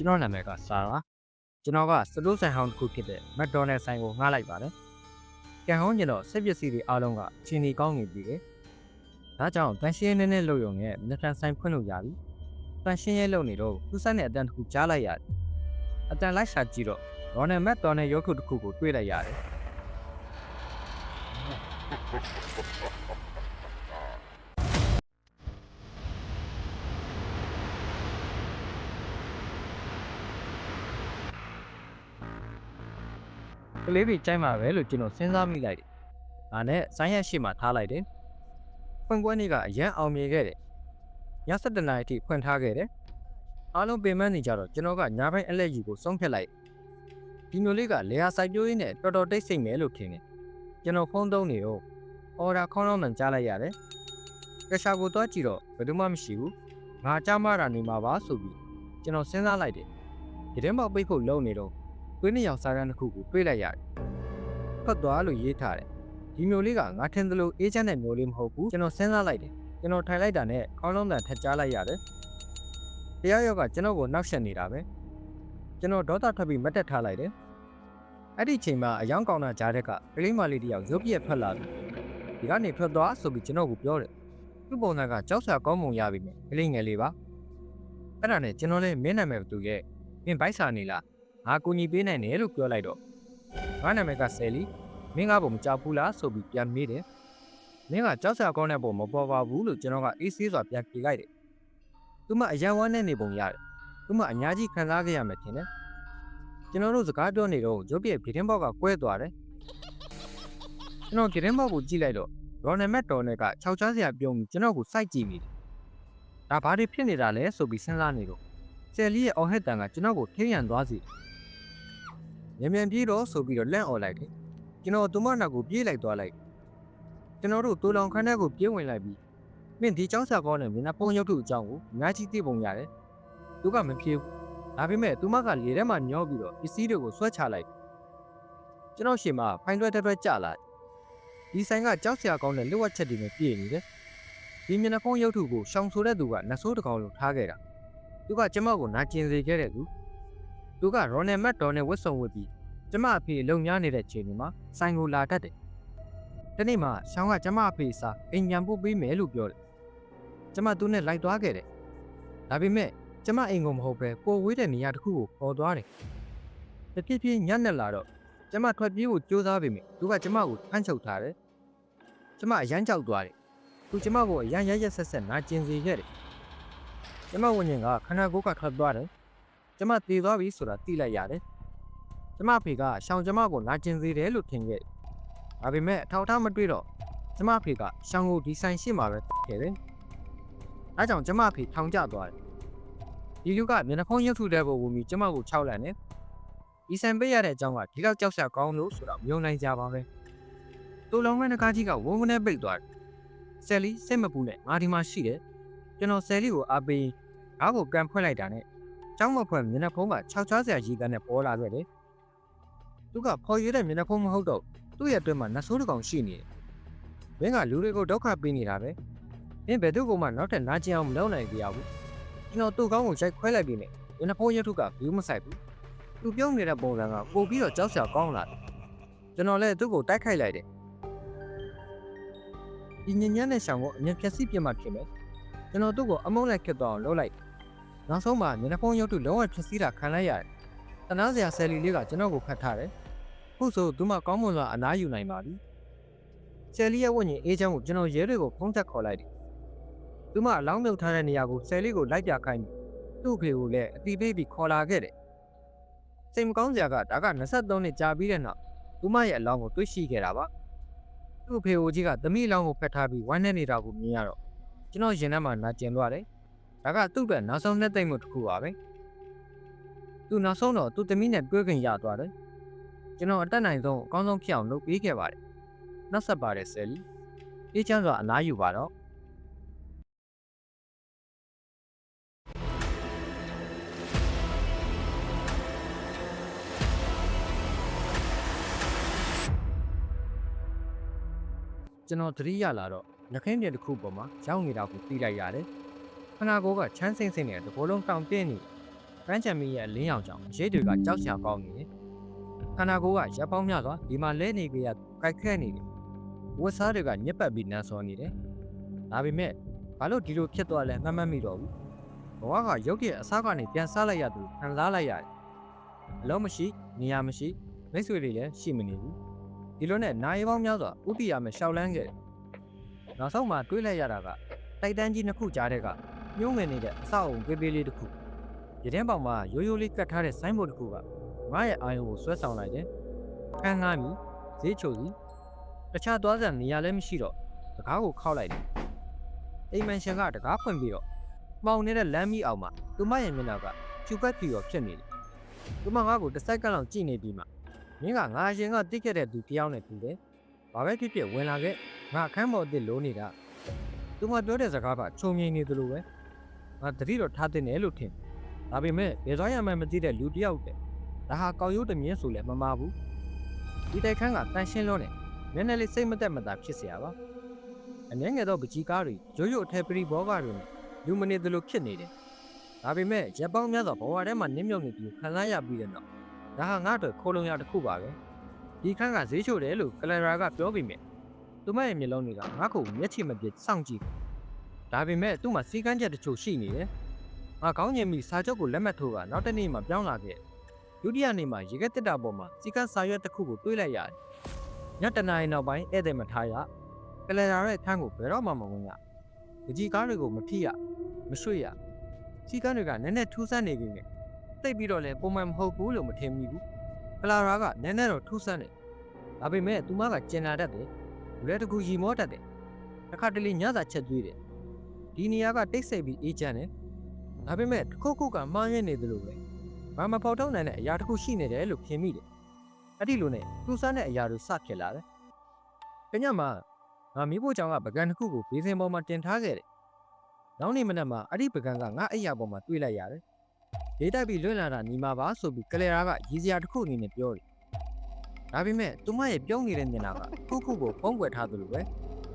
ကျွန်တော်နာမည်ကစာပါကျွန်တော်ကစတိုးဆိုင်ဟောင်းတစ်ခုဖြစ်တဲ့မက်ဒိုနယ်ဆိုင်ကိုငှားလိုက်ပါတယ်ကံဟောင်းကျတော့ဆက်ပစ္စည်းတွေအားလုံးကအချင်းကြီးကောင်းနေပြီလေဒါကြောင့်တန်ရှင်းနေနေလို့ရုံနဲ့မက်တန်ဆိုင်ဖွင့်လို့ရပြီတန်ရှင်းရဲလုပ်နေတော့သူ့ဆက်နဲ့အတန်တစ်ခုကြားလိုက်ရတယ်အတန်လိုက်ရှာကြည့်တော့ရော်နယ်မက်တော်နယ်ရုပ်ခုတစ်ခုကိုတွေ့လိုက်ရတယ် လေးတွေကြိုက်မှာပဲလို့ကျွန်တော်စဉ်းစားမိလိုက်တယ်။ဒါနဲ့ဆိုင်းရက်ရှိမှထားလိုက်တယ်။ဖွင့်ပွဲနေ့ကအရန်အောင်မြင်ခဲ့တယ်။ည7:00နာရီထိဖွင့်ထားခဲ့တယ်။အားလုံးပင်ပန်းနေကြတော့ကျွန်တော်ကညာဘက်အလက်ယူကိုဆုံးဖြတ်လိုက်။ဒီမျိုးလေးကလေယာစိုက်ပျိုးရင်းနဲ့တော်တော်တိတ်ဆိတ်မယ်လို့ထင်တယ်။ကျွန်တော်ဖုန်းသုံးနေတော့အော်ဒါခေါင်းလုံးမှန်ကြားလိုက်ရတယ်။ကရှာကိုတော့ကြည့်တော့ဘယ်သူမှမရှိဘူး။ငါကြားမတာနေမှာပါဆိုပြီးကျွန်တော်စဉ်းစားလိုက်တယ်။ဒီထဲမှာပိတ်ဖို့လုံနေတော့ ကွင်းနှစ်ယောက်စားကန်းတစ်ခုကိုတွေ့လိုက်ရတယ်။ဖတ်သွားလို့ရေးထားတယ်။ဒီမျိုးလေးကငါထင်သလိုအေးချမ်းတဲ့မျိုးလေးမဟုတ်ဘူးကျွန်တော်စဉ်းစားလိုက်တယ်။ကျွန်တော်ထိုင်လိုက်တာနဲ့ခေါင်းလုံးတန်ထက်ကြားလိုက်ရတယ်။တရားရောက်ကကျွန်တော်ကိုနောက်ဆက်နေတာပဲ။ကျွန်တော်ဒေါသထွက်ပြီးမတ်တက်ထားလိုက်တယ်။အဲ့ဒီချိန်မှာအယောင်ကောင်တာကြားတဲ့ကကလေးမလေးတယောက်ရုပ်ပြက်ဖက်လာတယ်။ဒီကနေထွက်သွားဆိုပြီးကျွန်တော်ကိုပြောတယ်။သူ့ပုံစံကကြောက်စရာကောင်းပုံရပြီမယ်ကလေးငယ်လေးပါ။အဲ့ဒါနဲ့ကျွန်တော်လည်းမင်းနာမည်သူရဲ့မင်းဘိုက်စာနေလား ငါကူညီပေးနိုင်တယ်လို့ပြောလိုက်တော့ငါနာမည်ကဆယ်လီမင်းကဘုံမကြောက်ဘူးလားဆိုပြီးပြန်မေးတယ်မင်းကကြောက်စရာကောင်းတဲ့ပုံမပေါ်ပါဘူးလို့ကျွန်တော်ကအေးဆေးစွာပြန်ဖြေလိုက်တယ်သူမအယံဝမ်းနဲ့နေပုံရတယ်သူမအများကြီးခံစားခဲ့ရမယ်ထင်တယ်ကျွန်တော်တို့စကားပြောနေတော့ရုပ်ပြည့်ဗီဒင်းဘောက်ကကွဲသွားတယ်ကျွန်တော်ဗီဒင်းဘောက်ကိုကြည့်လိုက်တော့ရော်နယ်မက်တော်နဲ့ကခြောက်ချားစရာပြုံးပြီးကျွန်တော်ကိုစိုက်ကြည့်နေတယ်ဒါဘာတွေဖြစ်နေတာလဲဆိုပြီးစဉ်းစားနေတော့ဆယ်လီရဲ့အော်ဟက်တန်ကကျွန်တော်ကိုထိရန်သွားစီ မြန်မြန်ပြေးတော့ဆိုပြီးတော့လန့်អော်လိုက်တယ်ကျွန်တော်သူမနောက်ကိုပြေးလိုက်သွားလိုက်ကျွန်တော်တို့တူလောင်ခန်းထဲကိုပြေးဝင်လိုက်ပြီးမင်းဒီចောင်းစာကောင်းနဲ့မင်းကပုံရုပ်ထုအကြောင်းကိုအများကြီးသိပုံရတယ်သူကမဖြေဘူးဒါပေမဲ့သူမကလေထဲမှာညောပြီးတော့ပစ္စည်းတွေကိုဆွဲချလိုက်ကျွန်တော်ရှင်မဖိုင်တွဲတွဲကြလာဒီဆိုင်ကကြောက်စရာကောင်းတဲ့လက်ဝတ်ချက်တွေနဲ့ပြည့်နေတယ်ဒီမျက်နှာဖုံးရုပ်ထုကိုရှောင်ဆိုတဲ့သူကနှဆိုးတကောင်လိုထားခဲ့တာသူကကျမကိုနာကျင်စေခဲ့တဲ့သူ သူကရော်နယ်မက်ဒေါ်နဲ့ဝတ်စုံဝတ်ပြီးကျမအဖေလုံများနေတဲ့ချိန်တွေမှာဆိုင်ကိုလာတတ်တယ်။ဒီနေ့မှရှောင်းကကျမအဖေစာအိမ်ညံပို့ပေးမယ်လို့ပြောတယ်။ကျမသူနဲ့လိုက်သွားခဲ့တယ်။ဒါပေမဲ့ကျမအိမ်ကိုမဟုတ်ပဲပိုဝေးတဲ့နေရာတစ်ခုကိုခေါ်သွားတယ်။တပြည့်ပြည့်ညံ့နေလာတော့ကျမထွက်ပြေးဖို့ကြိုးစားပေမဲ့သူကကျမကိုဖမ်းချုပ်ထားတယ်။ကျမအရမ်းကြောက်သွားတယ်။သူကျမကိုအရမ်းရရက်ဆက်ဆက်နာကျင်စေခဲ့တယ်။ကျမဝဉ္ဉင်ကခန္ဓာကိုယ်ကထွက်သွားတယ်။ ကျမတည်သွားပြီဆိုတာသိလိုက်ရတယ်။ကျမအဖေကရှောင်ကျမကိုလာကျင်စေတယ်လို့ထင်ခဲ့တယ်။ဒါပေမဲ့အထောက်အထားမတွေ့တော့ကျမအဖေကရှောင်ကိုဒီဆိုင်ရှိမှာပဲတတ်ခဲ့တယ်။အဲကြောင့်ကျမအဖေထောင်ကျသွားတယ်။ဒီလူကမျက်နှာဖုံးရုပ်ထုတဲ့ပုံဝင်ပြီးကျမကိုခြောက်လန့်တယ်။ဒီဆိုင်ပေးရတဲ့အကြောင်းကဒီလောက်ကြောက်စရာကောင်းလို့ဆိုတော့မယုံနိုင်ကြပါပဲ။တူလုံးမဲ့နှကားကြီးကဝုန်းဝန်းနဲ့ပိတ်သွားတယ်။ဆယ်လီစိတ်မပူနဲ့ငါဒီမှာရှိတယ်။ကျွန်တော်ဆယ်လီကိုအားပေးငါ့ကိုကန်ဖွင့်လိုက်တာနဲ့ ကျောင်းမဖွင့်မျက်နှာဖုံးက6ချားစရာရီကန်းနဲ့ပေါ်လာခဲ့တယ်။သူကဖော်ရည်တဲ့မျက်နှာဖုံးမဟုတ်တော့သူ့ရဲ့အတွင်းမှာနတ်ဆိုးတစ်ကောင်ရှိနေတယ်။မင်းကလူတွေကိုဒုက္ခပေးနေတာပဲ။မင်းဘယ်သူ့ကိုမှနောက်ထပ်နာကျင်အောင်မလုပ်နိုင်ကြရဘူး။ကျွန်တော်သူ့ကောင်းကိုရိုက်ခွဲလိုက်ပြီနဲ့မျက်နှာဖုံးရုပ်ထုကဘီးမဆိုင်ဘူး။သူပြုံးနေတဲ့ပုံစံကပို့ပြီးတော့ကြောက်စရာကောင်းလာတယ်။ကျွန်တော်လည်းသူ့ကိုတိုက်ခိုက်လိုက်တယ်။ဒီညဉ့်ညမ်းတဲ့ရှောင်ကိုအမြင်ဖြက်စီးပြစ်မှဖြစ်မယ်။ကျွန်တော်သူ့ကိုအမုန်းလိုက်ခစ်သွားအောင်လုပ်လိုက် နောက်ဆုံးမှာမျက်နှာဖုံးရုပ်တုလုံးဝဖြစ်စည်းတာခံလိုက်ရတယ်။တနာစရာဆယ်လီလေးကကျွန်တော်ကိုဖတ်ထားတယ်။ခုဆိုသူမကောင်းမွန်စွာအနားယူနိုင်ပါပြီ။ဆယ်လီရဲ့ဝိညာဉ်အေးချမ်းကိုကျွန်တော်ရဲတွေကိုဖုံးသက်ခေါ်လိုက်တယ်။သူမအလောင်းမြုပ်ထားတဲ့နေရာကိုဆယ်လီကိုလိုက်ပြခိုင်းပြီးသူ့ဖေကိုလည်းအတိပေးပြီးခေါ်လာခဲ့တယ်။စိတ်မကောင်းစရာကဒါက23နှစ်ကြာပြီးတဲ့နောက်သူမရဲ့အလောင်းကိုတွေ့ရှိခဲ့တာပါ။သူ့ဖေအိုကြီးကသမီးအလောင်းကိုဖက်ထားပြီးဝမ်းနဲ့နေတာကိုမြင်ရတော့ကျွန်တော်ရင်ထဲမှာနာကျင်သွားတယ်။ ဒါကသူ့အတွက်နောက်ဆုံးနှစ်သိမ့်မှုတစ်ခုပါပဲ။သူနောက်ဆုံးတော့သူ့သမီးနဲ့တွေ့ခင်ရသွားတယ်။ကျွန်တော်အတက်နိုင်ဆုံးအကောင်းဆုံးဖြစ်အောင်လုပ်ပေးခဲ့ပါတယ်။နောက်ဆက်ပါတယ်ဆယ်လီ။အေးချမ်းစွာအနားယူပါတော့ကျွန်တော်သတိရလာတော့နှခင်းပြတစ်ခုပေါ်မှာရောင်းနေတာကိုသိလိုက်ရတယ်။ ခနာကိုကချမ်းစိမ့်စိမ့်နဲ့တဘောလုံးတောင်ပြင်းနေဖရန်ချန်မီရဲ့လင်းရောင်ကြောင့်ရဲတွေကကြောက်စရာကောင်းနေတယ်ခန္ဓာကိုယ်ကရပ်ပေါင်းများစွာဒီမှာလဲနေကြရကိုက်ခက်နေတယ်ဝက်စားတွေကညက်ပတ်ပြီးနန်းစောနေတယ်ဒါပေမဲ့ဘာလို့ဒီလိုဖြစ်သွားလဲမှတ်မှတ်မိတော့ဘူးဘဝကရုပ်တရက်အစားကနေပြန်စားလိုက်ရသူခံစားလိုက်ရတယ်အလုံးမရှိနေရာမရှိမိတ်ဆွေတွေလည်းရှိမနေဘူးဒီလိုနဲ့နိုင်ပေါင်းများစွာဥတီရမယ်ရှောက်လန်းခဲ့တယ်နောက်ဆုံးမှတွေးလိုက်ရတာကတိုက်တန်းကြီးနှစ်ခုကြားတဲ့က ညှိုးငယ်နေတဲ့အဆောက်အုံပေးပေးလေးတစ်ခုရတဲ့ပေါင်မှာရိုးရိုးလေးကတ်ထားတဲ့ဆိုင်းဘုတ်တစ်ခုကငါရဲ့အာယုံကိုဆွဲဆောင်လိုက်တယ်။ခန်းငားမီဈေးချိုစီတခြားသွားစံနေရာလည်းမရှိတော့တကားကိုခောက်လိုက်တယ်။အိမ်မန်ရှင်ကတကားဖွင့်ပြီးတော့မှောင်နေတဲ့လမ်းမီအောင်မှာသူမရဲ့မျက်နှာကကျူပတ်ဖြူရောဖြစ်နေတယ်။သူမငါ့ကိုတစ်စိုက်ကန့်လောက်ကြည့်နေပြီးမှမင်းကငါရှင်ကတိတ်ခဲ့တဲ့သူတယောက်နဲ့တူတယ်။ဘာပဲဖြစ်ဖြစ်ဝင်လာခဲ့ငါအခန်းပေါ်အစ်စ်လိုနေတာ။သူမပြောတဲ့စကားကခြုံငိမ့်နေသလိုပဲ။ ငါတတိတော့ထားတဲ့နယ်လို့ထင်တယ် ဒါပေမဲ့ဘယ်သွားရမှန်းမသိတဲ့လူတစ်ယောက်တဲ့ဒါဟာကောက်ရိုးတမြင့်ဆိုလည်းမမာဘူးဒီတိုက်ခန်းကတန်ရှင်းလို့နဲ့နည်းနည်းလေးစိတ်မသက်မသာဖြစ်เสียပါအငယ်ငယ်တော့ပကြီးကားတွေရိုးရိုးအထက်ပရိဘောဂတွေနဲ့လူမနေသလိုဖြစ်နေတယ်ဒါပေမဲ့ရက်ပေါင်းများစွာဘဝထဲမှာနင်းမြုပ်နေပြီးခံစားရပြီးတဲ့နောက်ဒါဟာငါ့အတွက်ခိုးလုံရတစ်ခုပါပဲဒီခန်းကဈေးချိုတယ်လို့ကလရာကပြောပြီးမြဲသူမရဲ့မျက်လုံးတွေကငါ့ကိုမျက်ခြေမပြတ်စောင့်ကြည့် ဒါပေမဲ့သူ့မှာစီကန်းချက်တချို့ရှိနေတယ်ငါကောင်းကျင်ပြီးစာချုပ်ကိုလက်မှတ်ထိုးကနောက်တစ်နေ့မှပြောင်းလာခဲ့ဒုတိယနေ့မှာရေခဲတက်တာပေါ်မှာစီကန်းစာရွက်တစ်ခုကိုတွေးလိုက်ရတယ်ညတနာရီနောက်ပိုင်းဧည့်သည်မထားရကလရာရဲ့ခန်းကိုဘယ်တော့မှမဝင်ရပကြီးကားတွေကိုမထိရမရွှေ့ရစီကန်းတွေကနည်းနည်းထူးဆန်းနေပြီနဲ့တိတ်ပြီးတော့လည်းပုံမှန်မဟုတ်ဘူးလို့မထင်မိဘူးကလာရာကနည်းနည်းတော့ထူးဆန်းတယ်ဒါပေမဲ့သူမကကျင်လာတတ်တယ်လူလည်းတကူရီမောတတ်တယ်တစ်ခါတလေညစာချက်သွေးတယ် ဒီနေရာကတိတ်ဆိတ်ပြီးအေးချမ်းတယ်ဒါပေမဲ့တစ်ခုခုကမှားရင်းနေသလိုပဲဘာမဖော်ထုတ်နိုင်တဲ့အရာတစ်ခုရှိနေတယ်လို့ထင်မိတယ်အဲ့ဒီလိုနဲ့သူစားတဲ့အရာတွေစဖြစ်လာတယ်။တညမှာငါမိဖို့ချောင်းကပကံတစ်ခုကိုဘေးစင်ပေါ်မှာတင်ထားခဲ့တယ်။နောက်နေ့မနက်မှာအဲ့ဒီပကံကငါအိပ်ယာပေါ်မှာတွေ့လိုက်ရတယ်။ဒေးတိုက်ပြီးလွတ်လာတာညီမပါဆိုပြီးကလရာကရည်စရာတစ်ခုအနေနဲ့ပြောတယ်။ဒါပေမဲ့သူမရဲ့ပြုံးနေတဲ့မျက်နှာကခုခုကိုပုံကွယ်ထားသလိုပဲ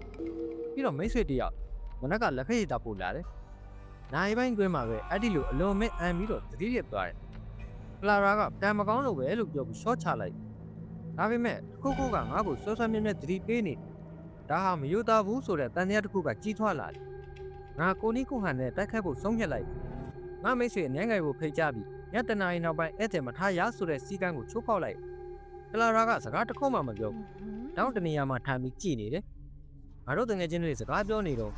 ။ပြီးတော့မိတ်ဆွေတယောက် မနက်ကလက်ဖက်ရည်တောက်ပို့လာတယ်။နိုင်ပိုင်းတွင်းမှာပဲအဲ့ဒီလိုအလွန်မဲ့အန်ပြီးတော့သတိရသွားတယ်။ကလာရာကတံမကောင်းလို့ပဲလို့ပြောပြီးရှော့ချလိုက်။ဒါပေမဲ့တစ်ခုခုကငါ့ကိုဆွဲဆွဲမြဲမြဲသတိပေးနေတယ်။ဒါဟာမယိုသားဘူးဆိုတဲ့တန်တရားတစ်ခုကကြီးထွားလာတယ်။ငါကိုနီကိုဟန်နဲ့တိုက်ခိုက်ဖို့ဆုံးဖြတ်လိုက်ပြီ။ငါမိတ်ဆွေအနှဲငယ်ကိုဖိတ်ကြပြီးညတနာရီနောက်ပိုင်းဧည့်သည်မထားရဆိုတဲ့စီကံကိုချိုးဖောက်လိုက်။ကလာရာကစကားတစ်ခုမှမပြောဘူး။နောက်တနေရာမှာထိုင်ပြီးကြည်နေတယ်။ငါတို့တငယ်ချင်းတွေစကားပြောနေတော့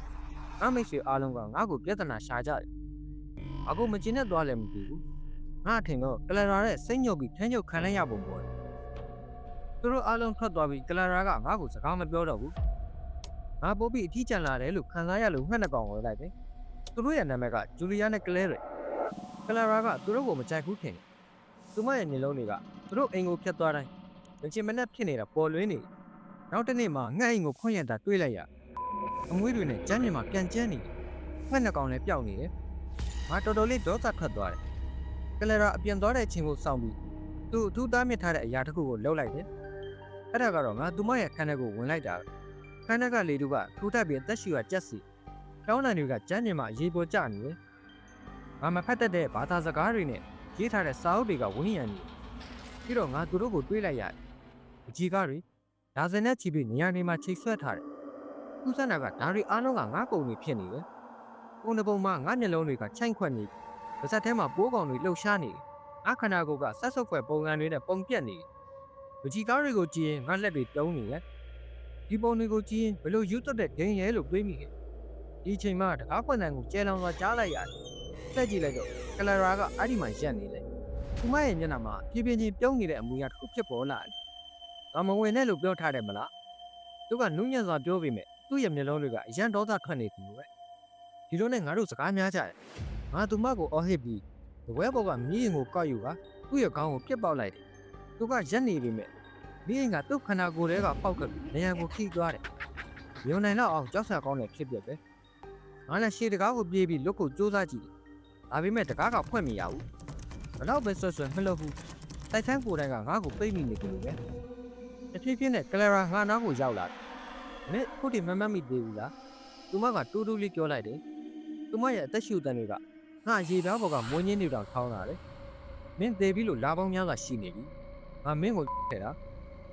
ငါမိတ်ဆွေအားလုံးကငါ့ကိုပြဿနာရှာကြတယ်။အခုမကျင်နဲ့သွားလည်းမသိဘူး။ငါအထင်တော့ကလရာရဲ့စိတ်ညုတ်ပြီးထမ်းညုတ်ခံလိုက်ရပုံပေါ်တယ်။သူတို့အားလုံးထွက်သွားပြီးကလရာကငါ့ကိုစကားမပြောတော့ဘူး။ငါပို့ပြီးအထီးကျန်လာတယ်လို့ခံစားရလို့ငှက်နှကောင်ဝဲလိုက်တယ်။သူတို့ရဲ့နာမည်ကဂျူလီယာနဲ့ကလဲရယ်။ကလရာကသူတို့ကိုမကြိုက်ဘူးထင်တယ်။သူမရဲ့မျက်လုံးတွေကသူတို့အိမ်ကိုဖျက်သွားတိုင်းငချင်မနဲ့ဖြစ်နေတာပေါ်လွင်နေတယ်။နောက်တစ်နေ့မှငှက်အိမ်ကိုခွန့်ရံတာတွေးလိုက်ရ အမွေးတွေနဲ့ကျမ်းမြေမှာပြန်ကျန်းနေတယ်။ငှက်နှကောင်လည်းပျောက်နေတယ်။ငါတော်တော်လေးဒေါသထွက်သွားတယ်။ကလရာအပြင်သွားတဲ့အချိန်ကိုစောင့်ပြီးသူ့အထူးသားမြစ်ထားတဲ့အရာတစ်ခုကိုလှုပ်လိုက်တယ်။အဲ့ဒါကတော့ငါသူမရဲ့ခန်းထဲကိုဝင်လိုက်တာပဲ။ခန်းထဲကလေတူကထူထပ်ပြီးအသက်ရှူကကြက်စီ။တောင်းတန်တွေကကျန်းမြေမှာအရေးပေါ်ကျနေတယ်။ငါမဖတ်တတ်တဲ့ဘာသာစကားတွေနဲ့ရေးထားတဲ့စာအုပ်တွေကဝန်းရံနေတယ်။ပြီးတော့ငါသူတို့ကိုတွေးလိုက်ရတယ်။အကြီးကားတွေဒါဇင်နဲ့ချီပြီးနေရာနေမှာချိတ်ဆွဲထားတယ်။ သူစနာကဒါတွေအားလုံးကငါကုံတွေဖြစ်နေတယ်။ပုံတစ်ပုံမှာငါမျက်လုံးတွေကချိုင့်ခွက်နေပြီ။ပါဇက်ထဲမှာပိုးကောင်တွေလှုပ်ရှားနေတယ်။အခန္ဓာကိုယ်ကဆက်ဆုပ်ခွက်ပုံစံတွေနဲ့ပုံပြက်နေတယ်။ပကြီးကားတွေကိုကြည့်ရင်ငါလက်တွေတုံးနေတယ်။ဒီပုံတွေကိုကြည့်ရင်ဘယ်လိုယူသွတ်တဲ့ဒင်းရဲလို့တွေးမိတယ်။ဒီအချိန်မှာတကားပွင့်တန်ကိုကျဲလောင်စွာကြားလိုက်ရတယ်။တက်ကြည့်လိုက်တော့ကလရာကအဲ့ဒီမှာရက်နေတယ်။သူမရဲ့မျက်နှာမှာပြင်းပြင်းချင်းပြုံးနေတဲ့အမူအရာတစ်ခုဖြစ်ပေါ်လာတယ်။ငါမဝင်နဲ့လို့ပြောထားတယ်မလား။သူကနုညံ့စွာပြောပြီးမြဲ သူ့ရဲ့မျက်လုံးတွေကအရန်ဒေါသထွက်နေတယ်ပဲ။ဒီလိုနဲ့ငါတို့စကားများကြတယ်။ငါသူမကိုအော်ဟစ်ပြီးတပွဲပေါ်ကမြင်းရင်ကိုကောက်ယူကသူ့ရဲ့ခေါင်းကိုပြစ်ပေါက်လိုက်တယ်။သူကရက်နေပြီမြဲမြင်းရင်ကသူ့ခန္ဓာကိုယ်ထဲကပေါက်ကပြီးနေရာကိုခိသွားတယ်။မြုံနိုင်တော့အောင်ကြောက်စရာကောင်းတဲ့ဖြစ်ပျက်ပဲ။ငါလည်းရှေ့တကားကိုပြေးပြီးလွတ်ကိုစူးစမ်းကြည့်တယ်။ဒါပေမဲ့တကားကဖွင့်မရဘူး။ဘလောက်ပဲဆွတ်ဆွတ်မလှုပ်ဘူး။တိုက်ဆန်းကိုယ်တိုင်ကငါ့ကိုပိတ်မိနေကြလို့ပဲ။တဖြည်းဖြည်းနဲ့ကလရာငါနားကိုရောက်လာတယ်။ မင်းခုထိမမတ်မိသေးဘူးလား။သူမကတူးတူးလေးပြောလိုက်တယ်။သူမရဲ့အသက်ရှူတန်တွေကခငါရေပြားပေါ်ကမွေးညင်းနေတောင်ထောင်းလာတယ်မင်းသေးပြီလို့လာပေါင်းများစွာရှိနေပြီငါမင်းကိုထဲတာ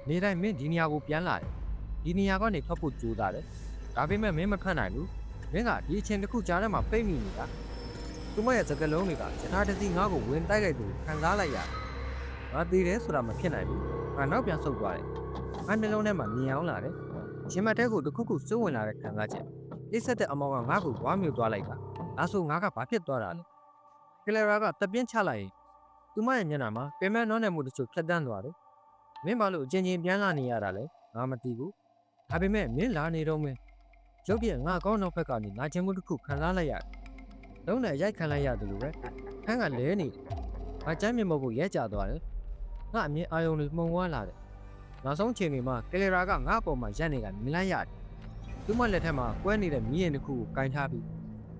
နေတိုင်းမင်းဒီနေရာကိုပြန်လာတယ်ဒီနေရာကနေထွက်ဖို့ကြိုးစားတယ်ဒါပေမဲ့မင်းမထွက်နိုင်ဘူးမင်းကဒီအချိန်တစ်ခုကြားထဲမှာပိတ်မိနေတာသူမရဲ့စကလုံးတွေကစကားတစ်စီးငါ့ကိုဝင်တိုက်လိုက်သူခံစားလိုက်ရတယ်ငါသေးတယ်ဆိုတာမဖြစ်နိုင်ဘူးငါနောက်ပြန်ဆုတ်သွားတယ်ငါနှလုံးထဲမှာမြင်အောင်လာတယ် ရှင်မတဲကိုတစ်ခုခုစိုးဝင်လာတဲ့ခံစားချက်တိတ်ဆက်တဲ့အမောင်ကငါ့ကိုဝါမျိုးသွားလိုက်တာဒါဆိုငါကဘာဖြစ်သွားတာလဲကလရာကတပြင်းချလိုက်ရင်သူမရဲ့မျက်နှာမှာပင်မနှောနေမှုတချို့ဖြတ်တန်းသွားတယ်မင်းဘာလို့အချင်းချင်းပြန်လာနေရတာလဲငါမသိဘူးဒါပေမဲ့မင်းလာနေတော့မင်းရုပ်ပြငါကောင်းတော့ဘက်ကနေနာကျင်မှုတစ်ခုခံစားလိုက်ရတယ်လုံးနဲ့ရိုက်ခံလိုက်ရတယ်လို့ပဲခန်းကလဲနေတယ်ငါကျမ်းမြေမုတ်ကိုရဲကြသွားတယ်ငါအမြင်အာယုံတွေမှုံဝါလာတယ် နောက်ဆုံးချိန်တွေမှာကလရာကငါ့အပေါ်မှာရက်နေတာမြင်လိုက်ရတယ်သူမလက်ထက်မှာကွဲနေတဲ့မီးရင်တစ်ခုကိုကင်ထားပြီး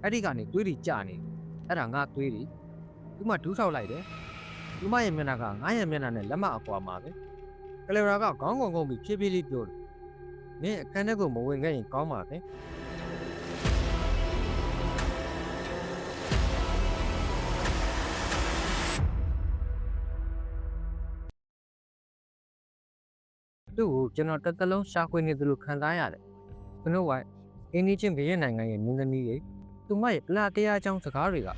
အဲ့ဒီကနေသွေးတွေကျနေအဲ့ဒါငါသွေးတွေသူမှဒူးထောက်လိုက်တယ်သူမရဲ့မျက်နှာကငါရဲ့မျက်နှာနဲ့လက်မအကွာမှာပဲကလရာကခေါင်းကုံကုံပြီးဖြည်းဖြည်းလေးပြောတယ်မင်းအခန်းထဲကိုမဝင်ခဲ့ရင်ကောင်းပါပဲ သူ့ကိုကျွန်တော်တစ်သက်လုံးရှာဖွေနေသလိုခံစားရတယ်။ဘလို့ဝိုင်းအင်းကြီးချင်းဘရဲ့နိုင်ငံရဲ့မြင်းသမီးတွေသူမရဲ့အလားတရားအကြောင်းစကားတွေက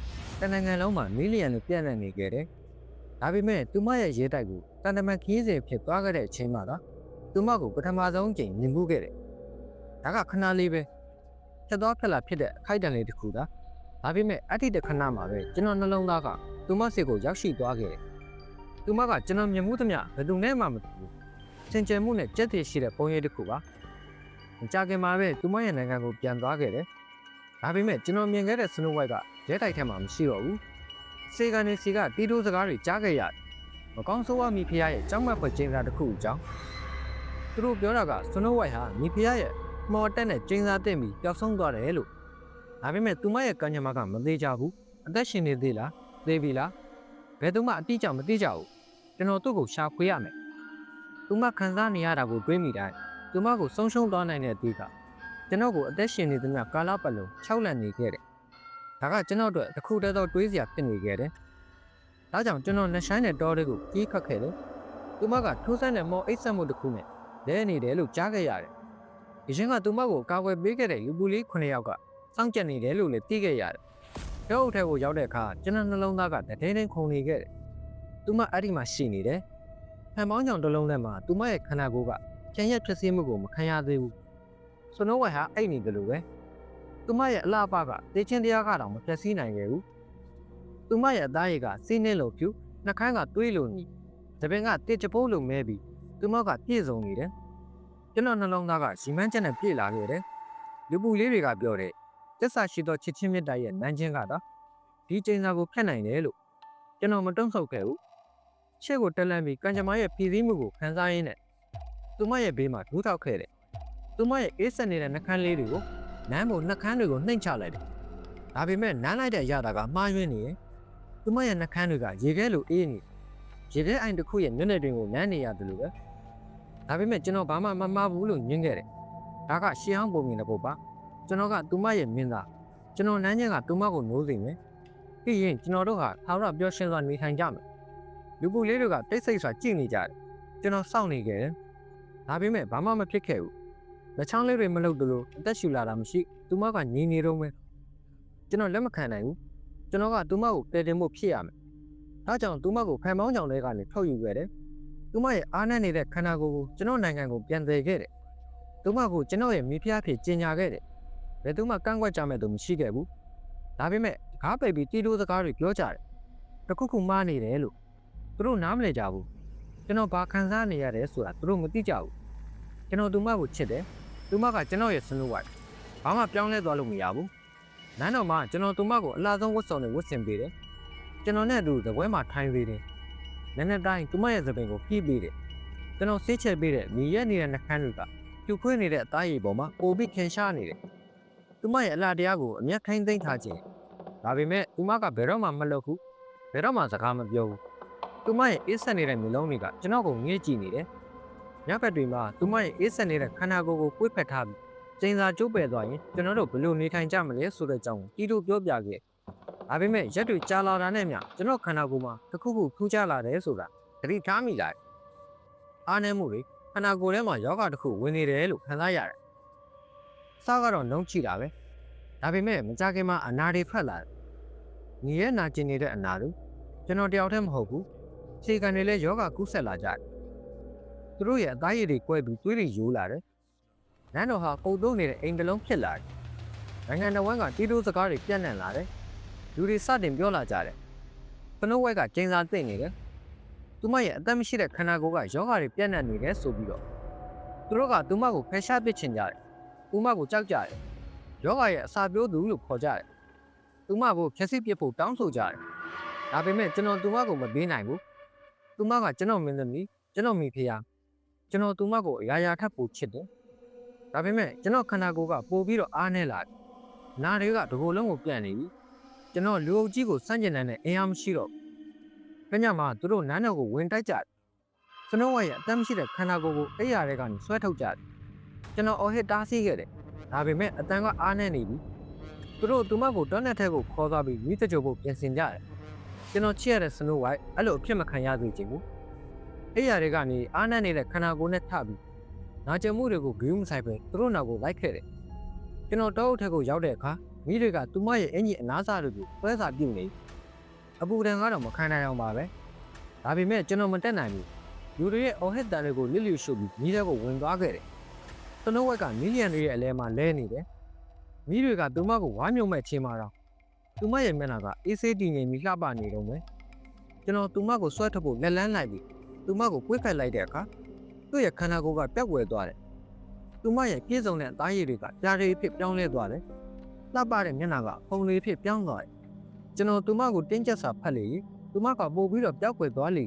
တန်နိုင်ငံလုံးမှာမီလီယံလိုပြန့်နှံ့နေခဲ့တယ်။ဒါပေမဲ့သူမရဲ့ရဲတိုက်ကိုတန်တမန်ခီးစဉ်ဖြစ်သွားခဲ့တဲ့အချိန်မှာတော့သူမကိုပထမဆုံးအကြိမ်မြင်မှုခဲ့တယ်။ဒါကခဏလေးပဲဖြတ်သွားဖြတ်လာဖြစ်တဲ့အခိုက်အတန့်လေးတစ်ခုဒါ။ဒါပေမဲ့အဲ့ဒီတစ်ခဏမှာပဲကျွန်တော်နှလုံးသားကသူမစီကိုရောက်ရှိသွားခဲ့တယ်။သူမကကျွန်တော်မြင်မှုသမျှဘယ်သူနဲ့မှမတူဘူး။ စင်ကြယ်မှုနဲ့ကြက်တည်ရှိတဲ့ပုံရိပ်တစ်ခုပါ။မကြခင်မှာပဲသူမရဲ့နိုင်ငံကိုပြန်သွားခဲ့တယ်။ဒါပေမဲ့ကျွန်တော်မြင်ခဲ့တဲ့ Snow White ကရဲတိုက်ထဲမှာမရှိတော့ဘူး။စေကန်နေစီကတီးတိုးစကားတွေကြားခဲ့ရတယ်။မကောင်းဆိုးဝါမိဖုရားရဲ့ကြောက်မက်ဖွယ်ကျင်းစာတစ်ခုအကြောင်းသူတို့ပြောတာက Snow White ဟာမိဖုရားရဲ့မော်တက်နဲ့ကျင်းစာတက်ပြီးပျောက်ဆုံးသွားတယ်လို့။ဒါပေမဲ့သူမရဲ့ကံကြမ္မာကမသေးကြဘူး။အသက်ရှင်နေသေးလား။သေးပြီလား။ဘယ်သူမှအတိအကျမသိကြဘူး။ကျွန်တော်သူ့ကိုရှာဖွေရမယ်။ သူမခံစားနေရတာကိုတွေးမိတိုင်းသူမကိုဆုံးရှုံးသွားနိုင်တဲ့အသည့်ကကျွန်တော်ကိုအသက်ရှင်နေသမျှကာလပတ်လုံး၆လန့်နေခဲ့တယ်။ဒါကကျွန်တော်တို့တစ်ခုတည်းသောတွေးစရာဖြစ်နေခဲ့တယ်။ဒါကြောင့်ကျွန်တော်နှဆိုင်တဲ့တောတွေကိုကြီးခတ်ခဲ့တယ်။သူမကထိုးဆန်းတဲ့မော်အိတ်ဆက်မှုတစ်ခုနဲ့လဲနေတယ်လို့ကြားခဲ့ရတယ်။ဒီရှင်ကသူမကိုကာကွယ်ပေးခဲ့တဲ့လူပူလေး9ယောက်ကစောင့်ကြပ်နေတယ်လို့လည်းသိခဲ့ရတယ်။တောအုပ်ထဲကိုရောက်တဲ့အခါကျွန်တော်နှလုံးသားကတထဲထဲခုန်နေခဲ့တယ်။သူမအဲ့ဒီမှာရှိနေတယ်။ ဖန်ပေါင်းချောင်တစ်လုံးထဲမှာသူမရဲ့ခန္ဓာကိုယ်ကချမ်းရက်ဖြစ်စေမှုကိုမခံရသေးဘူး။စနိုးဝိုင်ဟာအိတ်နေတယ်လို့ပဲသူမရဲ့အလားအပကတေချင်းတရားကတော့မပြတ်စည်းနိုင်ခဲ့ဘူးသူမရဲ့အသားရည်ကစီးနှင်းလိုဖြူနှကန်းကတွေးလိုညီတပင်ကတစ်ချပိုးလိုမဲပြီးသူမကပြည့်စုံနေတယ်ကျွန်တော်နှလုံးသားကရီမန်းချက်နဲ့ပြည့်လာခဲ့တယ်လူပူလေးတွေကပြောတယ်တစ္ဆာရှိသောချစ်ချင်းမြတ်တာရဲ့နန်းချင်းကတော့ဒီချိန်စာကိုဖျက်နိုင်တယ်လို့ကျွန်တော်မတုံ့ဆုတ်ခဲ့ဘူး ရှေ့ကိုတက်လန့်ပြီးကံကြမ္မာရဲ့ပြည်စည်းမှုကိုခန်းစားရင်းနဲ့သူမရဲ့ဘေးမှာဒူးထောက်ခဲ့တယ်သူမရဲ့အေးဆက်နေတဲ့နှကန်းလေးတွေကိုနမ်းပေါ်နှကန်းတွေကိုနှိမ့်ချလိုက်တယ်။ဒါပေမဲ့နမ်းလိုက်တဲ့အရာကမှားယွင်းနေတယ်။သူမရဲ့နှကန်းတွေကရေခဲလိုအေးနေရေခဲအိုင်တစ်ခုရဲ့မျက်နှာတွင်ကိုနမ်းနေရတယ်လို့ပဲ။ဒါပေမဲ့ကျွန်တော်ဘာမှမမှားဘူးလို့ညင်းခဲ့တယ်။ဒါကရှေးဟောင်းပုံမြင်တဲ့ပုတ်ပါ။ကျွန်တော်ကသူမရဲ့မင်းသားကျွန်တော်နမ်းချင်းကသူမကိုနိုးစိမ့်မယ်။ပြီးရင်ကျွန်တော်တို့ဟာသာဝရပျော်ရွှင်စွာနေထိုင်ကြမယ်။ လူပူလေးတွေကတိတ်ဆိတ်စွာကြည့်နေကြတယ်။ကျွန်တော်စောင့်နေခဲ့တယ်။ဒါပေမဲ့ဘာမှမဖြစ်ခဲ့ဘူး။လက်ချောင်းလေးတွေမလုပ်သလိုအသက်ရှူလာတာမရှိသူမကညီနေတော့မယ်ကျွန်တော်လက်မခံနိုင်ဘူးကျွန်တော်ကသူမကိုတည်တင်ဖို့ဖြစ်ရမယ်ဒါကြောင့်သူမကိုဖန်ပေါင်းကြောင်တွေကနေထုတ်ယူခဲ့တယ်သူမရဲ့အားနည်းနေတဲ့ခန္ဓာကိုယ်ကိုကျွန်တော်နိုင်ငံကိုပြန်သယ်ခဲ့တယ်သူမကိုကျွန်တော်ရဲ့မိဖုရားဖြစ်ကျင်ညာခဲ့တယ်ဘယ်သူမှကန့်ကွက်ကြမဲ့သူမရှိခဲ့ဘူးဒါပေမဲ့တကားပိတ်ပြီးတီးတိုးစကားတွေပြောကြတယ်တခုခုမှားနေတယ်လို့ သူတို့နားမလည်ကြဘူးကျွန်တော်ဘာခံစားနေရတယ်ဆိုတာသူတို့မသိကြဘူးကျွန်တော်သူမကိုချစ်တယ်သူမကကျွန်တော်ရဲ့စနူဝိုက်ဘာမှပြောင်းလဲသွားလို့မရဘူးနန်းတော်မှာကျွန်တော်သူမကိုအလားဆုံးဝတ်စုံတွေဝတ်ဆင်ပေးတယ်ကျွန်တော်နဲ့အတူသပွဲမှာထိုင်ပေးတယ်နည်းနည်းတိုင်းသူမရဲ့သပင်ကိုဖြည့်ပေးတယ်ကျွန်တော်ဆေးချက်ပေးတဲ့မြေရက်နေတဲ့နှကန်းတွေကပြူခွေးနေတဲ့အသားရည်ပေါ်မှာပိုပြီးခင်ရှားနေတယ်သူမရဲ့အလားတရားကိုအမျက်ခိုင်းသိမ်းထားခြင်းဒါပေမဲ့သူမကဘယ်တော့မှမလုပ်ဘူးဘယ်တော့မှစကားမပြောဘူး သူမရဲ့အေးဆက်နေတဲ့မျိုးလုံးတွေကကျွန်တော်ကိုငေးကြည့်နေတယ်ညဘက်တွေမှာသူမရဲ့အေးဆက်နေတဲ့ခန္ဓာကိုယ်ကိုပွေ့ဖက်ထားပြီးကျင်းစာကျုပ်ပယ်သွားရင်ကျွန်တော်တို့ဘယ်လိုနေထိုင်ကြမလဲဆိုတဲ့အကြောင်းကိုတီတို့ပြောပြခဲ့ဒါပေမဲ့ရက်တွေကြာလာတာနဲ့မျှကျွန်တော်ခန္ဓာကိုယ်မှာတစ်ခုခုထူးခြားလာတယ်ဆိုတာသတိထားမိလိုက်အားနည်းမှုတွေခန္ဓာကိုယ်ထဲမှာယောဂတစ်ခုဝင်နေတယ်လို့ခံစားရတယ်စားကတော့နှုံးချိတာပဲဒါပေမဲ့မကြခင်မှာအနာတွေဖက်လာတယ်ညီရဲ့နာကျင်နေတဲ့အနာတို့ကျွန်တော်တယောက်တည်းမဟုတ်ဘူး ခြေကန်တွေလည်းယောဂကူးဆက်လာကြတယ်သူတို့ရဲ့အသားရည်တွေကွဲပြီးသွေးတွေယိုးလာတယ်နန်းတော်ဟာပုံသုံးနေတဲ့အိမ်တစ်လုံးဖြစ်လာတယ်နိုင်ငံတော်ဝန်ကတီးတိုးစကားတွေပြန့်နှံ့လာတယ်လူတွေစတင်ပြောလာကြတယ်။ဖနိုးဝဲကကျင်းစာသိမ့်နေတယ်။သူမရဲ့အသက်မရှိတဲ့ခန္ဓာကိုယ်ကယောဂါတွေပြန့်နှံ့နေတယ်ဆိုပြီးတော့သူတို့ကသူမကိုဖယ်ရှားပစ်ချင်ကြတယ်။သူမကိုကြောက်ကြတယ်။ယောဂါရဲ့အစာပြိုးသူလို့ခေါ်ကြတယ်။သူမကိုဖြက်စီပစ်ဖို့တောင်းဆိုကြတယ်။ဒါပေမဲ့ကျွန်တော်သူမကိုမပေးနိုင်ဘူး။ သူမကကျွန်တော်မင်းသမီးကျွန်တော်မိဖုရားကျွန်တော်သူမကိုအရာရာထပ်ဖို့ချစ်တယ်။ဒါပေမဲ့ကျွန်တော်ခန္ဓာကိုယ်ကပိုပြီးတော့အားနေလာတယ်။နာတွေကတကိုယ်လုံးကိုပြန့်နေပြီကျွန်တော်လူအုပ်ကြီးကိုစန့်ကျင်နိုင်တဲ့အင်အားမရှိတော့ဘူး။ညမှာသူတို့နန်းတော်ကိုဝင်တိုက်ကြတယ်။စနိုးဝါရဲ့အသက်မရှိတဲ့ခန္ဓာကိုယ်ကိုအိယာတွေကနေဆွဲထုတ်ကြတယ်။ကျွန်တော်အော်ဟစ်တားဆီးခဲ့တယ်။ဒါပေမဲ့အတန်ကအားနေနေပြီ။သူတို့သူမကိုတောနဲ့ထဲကိုခေါ်သွားပြီးမိတကြိုဖို့ပြင်ဆင်ကြတယ်။ ကျွန်တော်ချစ်ရတဲ့စနိုးဝိုင်အဲ့လိုအဖြစ်မခံရသေးချင်ဘူး။အိယာတွေကနေအားနေနေတဲ့ခန္ဓာကိုယ်နဲ့ထပြီးနာကျင်မှုတွေကိုဂိမ်းမဆိုင်ပဲသူတို့နောက်ကိုလိုက်ခဲ့တယ်။ကျွန်တော်တောအုပ်ထက်ကိုရောက်တဲ့အခါမိတွေကသူမရဲ့အင်ကြီးအနားစားတွေကိုပွဲစာပြုတ်နေအပူတန်ကတော့မခံနိုင်အောင်ပါပဲဒါပေမဲ့ကျွန်တော်မတက်နိုင်ဘူးလူတွေရဲ့အော်ဟစ်တန်တွေကိုလစ်လျူရှုပ်ပြီးမိတဲ့ကိုဝင်သွားခဲ့တယ်တနုတ်ဝက်ကမီလီယံတွေရဲ့အလဲမှာလဲနေတယ်မိတွေကသူမကိုဝါမြုံမဲ့ချင်းမာတော့ သူမရဲ့မျက်နှာကအေးဆေးတည်ငြိမ်ပြီးလှပနေတော့မယ်ကျွန်တော်သူမကိုဆွဲထုတ်ဖို့လက်လန်းလိုက်ပြီးသူမကိုပွေးခတ်လိုက်တဲ့အခါသူ့ရဲ့ခန္ဓာကိုယ်ကပြက်ွယ်သွားတယ်သူမရဲ့ပြည့်စုံတဲ့အသားရည်တွေကကြားရည်ဖြစ်ပြောင်းလဲသွားတယ်လှပတဲ့မျက်နှာကဖုံလေးဖြစ်ပြောင်းသွားတယ်။ကျွန်တော်သူမကိုတင်းကျပ်စွာဖတ်လေသူမကပို့ပြီးတော့ပျောက်ကွယ်သွားလေ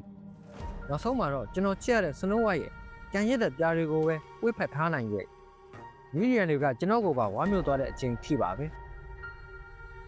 နောက်ဆုံးမှာတော့ကျွန်တော်ချစ်ရတဲ့စနိုးဝိုက်ရဲ့ကြံရစ်တဲ့ပြားတွေကိုပဲဝှေ့ဖက်ထားနိုင်ရဲ့မီဒီယန်တွေကကျွန်တော်ကိုပါဝါမျိုးသွားတဲ့အချိန်ဖြစ်ပါပဲ။